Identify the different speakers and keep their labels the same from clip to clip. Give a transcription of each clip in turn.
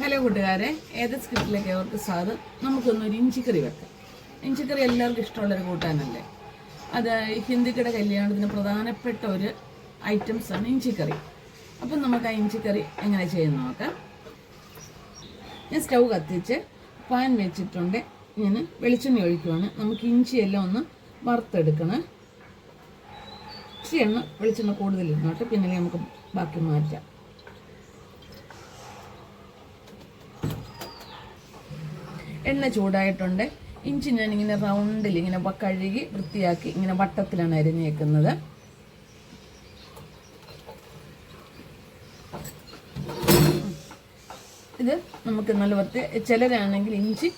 Speaker 1: Hello കൂട്ടുകാരെ ഏത് സ്ക്രിപ്റ്റിലേക്ക് അവർക്ക് സ്വാഗതം. നമുക്കൊന്നൊരു ഇഞ്ചിക്കറി വെക്കാം. ഇഞ്ചിക്കറി എല്ലാവർക്കും ഇഷ്ടമുള്ളൊരു കൂട്ടാനല്ലേ? അത് ഹിന്ദിക്കട കല്യാണത്തിന് പ്രധാനപ്പെട്ട ഒരു ഐറ്റംസ് ആണ് ഇഞ്ചിക്കറി. അപ്പം നമുക്ക് ആ ഇഞ്ചിക്കറി എങ്ങനെ ചെയ്യുന്ന നോക്കാം. ഞാൻ സ്റ്റൗ കത്തിച്ച് പാൻ വെച്ചിട്ടുണ്ട്. ഞാൻ വെളിച്ചെണ്ണ ഒഴിക്കുവാണ്. നമുക്ക് ഇഞ്ചിയെല്ലാം ഒന്ന് വറുത്തെടുക്കണം. ഇച്ചിരി എണ്ണ വെളിച്ചെണ്ണ കൂടുതലിരുന്നോട്ടെ പിന്നെ നമുക്ക് ബാക്കി മാറ്റാം. എണ്ണ ചൂടായിട്ടുണ്ട്. ഇഞ്ചി ഞാൻ ഇങ്ങനെ റൗണ്ടിൽ ഇങ്ങനെ കഴുകി വൃത്തിയാക്കി ഇങ്ങനെ വട്ടത്തിലാണ് അരിഞ്ഞേക്കുന്നത്. ഇത് നമുക്ക് നല്ല വൃത്തി ചിലരാണെങ്കിൽ ഇഞ്ചി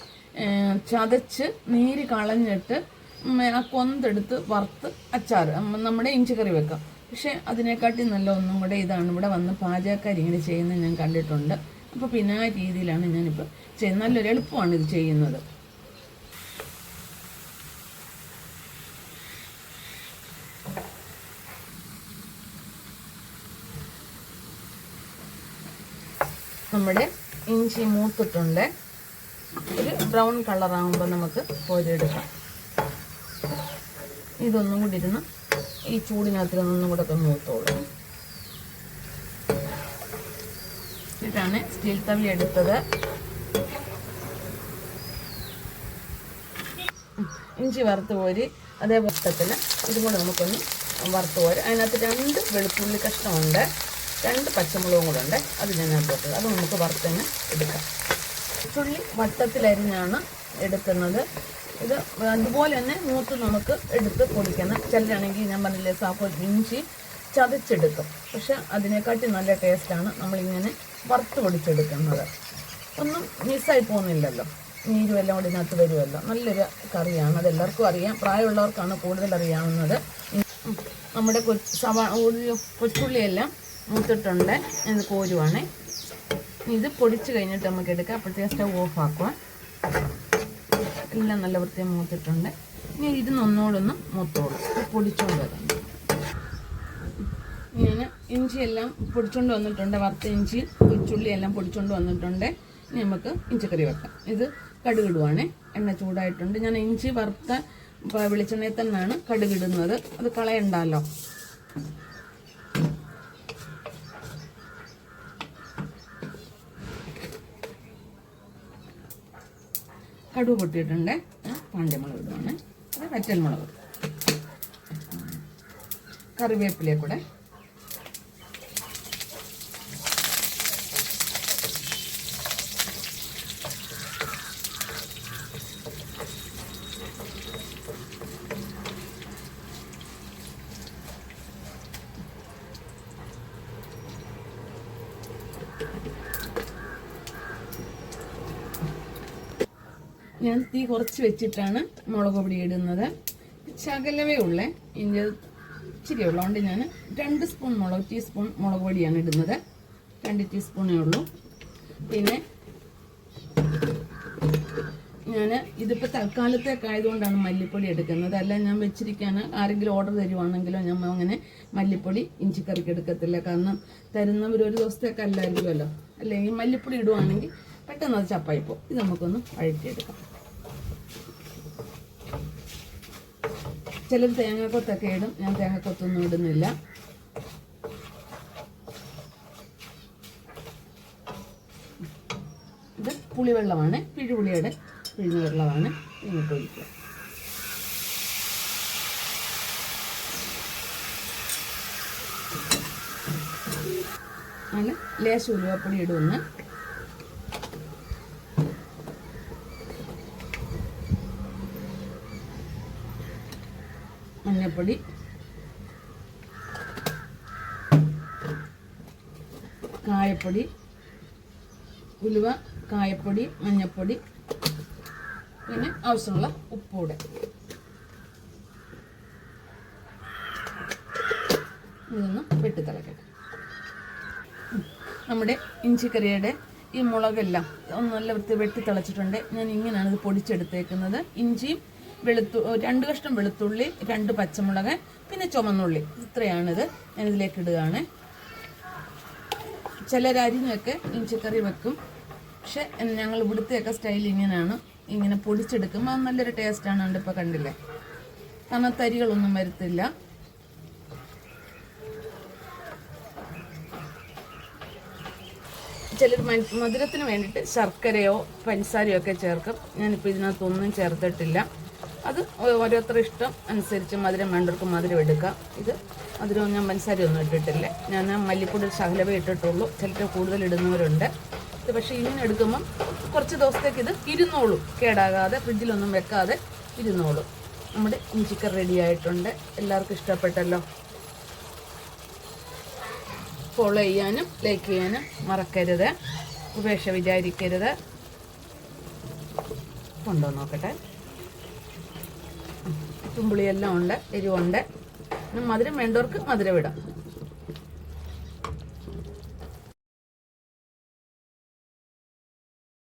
Speaker 1: ചതച്ച് നീര് കളഞ്ഞിട്ട് ആ കൊന്തെടുത്ത് വറുത്ത് അച്ചാറ് നമ്മുടെ ഇഞ്ചി കറി വെക്കാം. പക്ഷെ അതിനെക്കാട്ടി നല്ല ഒന്നും കൂടെ ഇതാണ്. ഇവിടെ വന്ന് പാചകക്കാർ ഇങ്ങനെ ചെയ്യുന്നത് ഞാൻ കണ്ടിട്ടുണ്ട്. അപ്പോൾ പിന്നെ ആ രീതിയിലാണ് ഞാനിപ്പോൾ ചെയ്യുന്നത്. നല്ലൊരു എളുപ്പമാണ് ഇത് ചെയ്യുന്നത്. നമ്മുടെ ഇഞ്ചി മൂത്തിട്ടുണ്ട്. ഒരു ബ്രൗൺ കളറാകുമ്പോൾ നമുക്ക് കോരിയെടുക്കാം. ഇതൊന്നും കൂടി ഇരുന്ന് ഈ ചൂടിനകത്തിൽ ഒന്നും കൂടെ ഒക്കെ മൂത്തോളും. ഇതാണ് സ്റ്റീൽ തവി എടുത്തത്. ഇഞ്ചി വറുത്ത് കോരി അതേ വട്ടത്തിൽ ഇതും കൂടെ നമുക്കൊന്ന് വറുത്ത് കോരി. അതിനകത്ത് രണ്ട് വെളുത്തുള്ളി കഷ്ണമുണ്ട്. രണ്ട് പച്ചമുളകും കൂടെ ഉണ്ട്. അത് ഞാൻ അത് നമുക്ക് വറുത്തന്നെ എടുക്കാം. ചുള്ളി വട്ടത്തിലരിഞ്ഞാണ് എടുക്കുന്നത്. ഇത് അതുപോലെ തന്നെ മൂത്ത് നമുക്ക് എടുത്ത് പൊടിക്കണം. ചിലരാണെങ്കിൽ ഞാൻ പറഞ്ഞില്ലേ സാപ്പോൾ ഇഞ്ചി ചതച്ചെടുക്കും. പക്ഷെ അതിനെക്കാട്ടി നല്ല ടേസ്റ്റാണ് നമ്മളിങ്ങനെ വറുത്ത് പൊടിച്ചെടുക്കുന്നത്. ഒന്നും മിസ്സായി പോകുന്നില്ലല്ലോ. നീരും എല്ലാം കൂടി ഇതിനകത്ത് വരുമല്ലോ. നല്ലൊരു കറിയാണ്. അത് എല്ലാവർക്കും അറിയാം. പ്രായമുള്ളവർക്കാണ് കൂടുതൽ അറിയാവുന്നത്. നമ്മുടെ കൊ സവാ കൊച്ചുള്ളിയെല്ലാം മൂത്തിട്ടുണ്ട്. ഇത് കോരുവാണേ. ഇനി ഇത് പൊടിച്ച് കഴിഞ്ഞിട്ട് നമുക്ക് എടുക്കാം. അപ്പോഴത്തേക്ക് സ്റ്റവ് ഓഫ് ആക്കുക എല്ലാം നല്ല വൃത്തിയായി മൂത്തിട്ടുണ്ട്. ഇനി ഇരുന്ന് ഒന്നുകൂടൊന്ന് മൂത്തോളൂ പൊടിച്ചോണ്ട് പൊടിച്ചുകൊണ്ട് വരാം ഞാൻ ഇഞ്ചിയെല്ലാം പൊടിച്ചുകൊണ്ട് വന്നിട്ടുണ്ട് വറുത്ത ഇഞ്ചി ഉച്ചുള്ളി എല്ലാം പൊടിച്ചുകൊണ്ട് വന്നിട്ടുണ്ട്. ഇനി നമുക്ക് ഇഞ്ചിക്കറി വെക്കാം. ഇത് കടുകിടുവാണേ. എണ്ണ ചൂടായിട്ടുണ്ട്. ഞാൻ ഇഞ്ചി വറുത്ത വെളിച്ചെണ്ണയിൽ തന്നെയാണ് കടുകിടുന്നത്. അത് കളയണ്ടല്ലോ. കടുവ് പൊട്ടിയിട്ടുണ്ട്. പാണ്ഡ്യമുളക് ഇടുവാണ്. അത് വറ്റൽമുളക്. കറിവേപ്പിലയെ കൂടെ ഞാൻ തീ കുറച്ച് വെച്ചിട്ടാണ് മുളക് പൊടി ഇടുന്നത്. ശകലവേ ഉള്ളേ. ഇഞ്ചി ഇച്ചിരി ഉള്ളതുകൊണ്ട് ഞാൻ രണ്ട് സ്പൂൺ മുളക് ടീസ്പൂൺ മുളക് പൊടിയാണ് ഇടുന്നത്. രണ്ട് ടീസ്പൂണേ ഉള്ളൂ. പിന്നെ ഞാൻ ഇതിപ്പോൾ തൽക്കാലത്തേക്ക് ആയതുകൊണ്ടാണ് മല്ലിപ്പൊടി എടുക്കുന്നത്. അല്ല ഞാൻ വെച്ചിരിക്കാൻ ആരെങ്കിലും ഓർഡർ തരുവാണെങ്കിലോ ഞാൻ അങ്ങനെ മല്ലിപ്പൊടി ഇഞ്ചിക്കറിക്ക് എടുക്കത്തില്ല. കാരണം തരുന്നവർ ഒരു ദിവസത്തേക്ക് അല്ലെങ്കിൽ മല്ലിപ്പൊടി ഇടുവാണെങ്കിൽ പെട്ടെന്ന് അത് ചപ്പായി പോകും ഇത് നമുക്കൊന്ന് വഴറ്റിയെടുക്കാം. ചിലർ തേങ്ങാക്കൊത്തൊക്കെ ഇടും. ഞാൻ തേങ്ങാക്കൊത്തൊന്നും ഇടുന്നില്ല. ഇത് പുളിവെള്ളമാണ്. പിഴുപുളിയുടെ പിഴിഞ്ഞ വെള്ളമാണ്. നിങ്ങൾക്ക് ഒഴിക്കുക അങ്ങനെ ലേശം ഉലുവപ്പൊടി ഇടുമെന്ന് മഞ്ഞൾപ്പൊടി കായപ്പൊടി. ഉലുവ കായപ്പൊടി മഞ്ഞപ്പൊടി. പിന്നെ ആവശ്യമുള്ള ഉപ്പൂടെ ഇതൊന്ന് വെട്ടിത്തിളക്കട്ടെ. നമ്മുടെ ഇഞ്ചിക്കറിയുടെ ഈ മുളകെല്ലാം ഒന്ന് നല്ല വൃത്തി വെട്ടി തിളച്ചിട്ടുണ്ട്. ഞാൻ ഇങ്ങനെയാണ് ഇത് പൊടിച്ചെടുത്തേക്കുന്നത്. ഇഞ്ചിയും വെളുത്തു രണ്ട് കഷ്ണം വെളുത്തുള്ളി രണ്ട് പച്ചമുളക് പിന്നെ ചുമന്നുള്ളി. ഇത്രയാണിത്. ഞാൻ ഇതിലേക്ക് ഇടുകയാണ്. ചിലർ അരിഞ്ഞൊക്കെ ഇഞ്ചിക്കറി വെക്കും. പക്ഷെ ഞങ്ങൾ ഇവിടുത്തെയൊക്കെ സ്റ്റൈൽ ഇങ്ങനെയാണ്. ഇങ്ങനെ പൊടിച്ചെടുക്കുമ്പോൾ അത് നല്ലൊരു ടേസ്റ്റാണ്. ഉണ്ട് ഇപ്പോൾ കണ്ടില്ലേ? കാരണം തരികളൊന്നും വരത്തില്ല. ചിലർ മധുരത്തിന് വേണ്ടിയിട്ട് ശർക്കരയോ പഞ്ചസാരയോ ഒക്കെ ചേർക്കും. ഞാനിപ്പോൾ ഇതിനകത്തൊന്നും ചേർത്തിട്ടില്ല. അത് ഓരോരുത്തരുടെ ഇഷ്ടം അനുസരിച്ച് മധുരം വേണ്ടവർക്ക് മധുരം എടുക്കാം. ഇത് മധുരം ഞാൻ പഞ്ചസാര ഒന്നും ഇട്ടിട്ടില്ല. ഞാൻ മല്ലിപ്പൊടി ശകലവേ ഇട്ടിട്ടുള്ളൂ. ചിലപ്പോൾ കൂടുതൽ ഇടുന്നവരുണ്ട്. ഇത് പക്ഷേ ഇങ്ങനെ എടുക്കുമ്പം കുറച്ച് ദിവസത്തേക്ക് ഇത് ഇരുന്നോളും. കേടാകാതെ ഫ്രിഡ്ജിലൊന്നും വെക്കാതെ ഇരുന്നോളും. നമ്മുടെ ഇഞ്ചിക്കർ റെഡി ആയിട്ടുണ്ട്. എല്ലാവർക്കും ഇഷ്ടപ്പെട്ടല്ലോ. ഫോളോ ചെയ്യാനും ലൈക്ക് ചെയ്യാനും മറക്കരുത്. ഉപേക്ഷ വിചാരിക്കരുത്. കൊണ്ടുവന്നോക്കട്ടെ നോക്കട്ടെ. തുമ്പുളിയെല്ലാം ഉണ്ട് എരിവുണ്ട്. മധുരം വേണ്ടവർക്ക് മധുരം ഇടാം.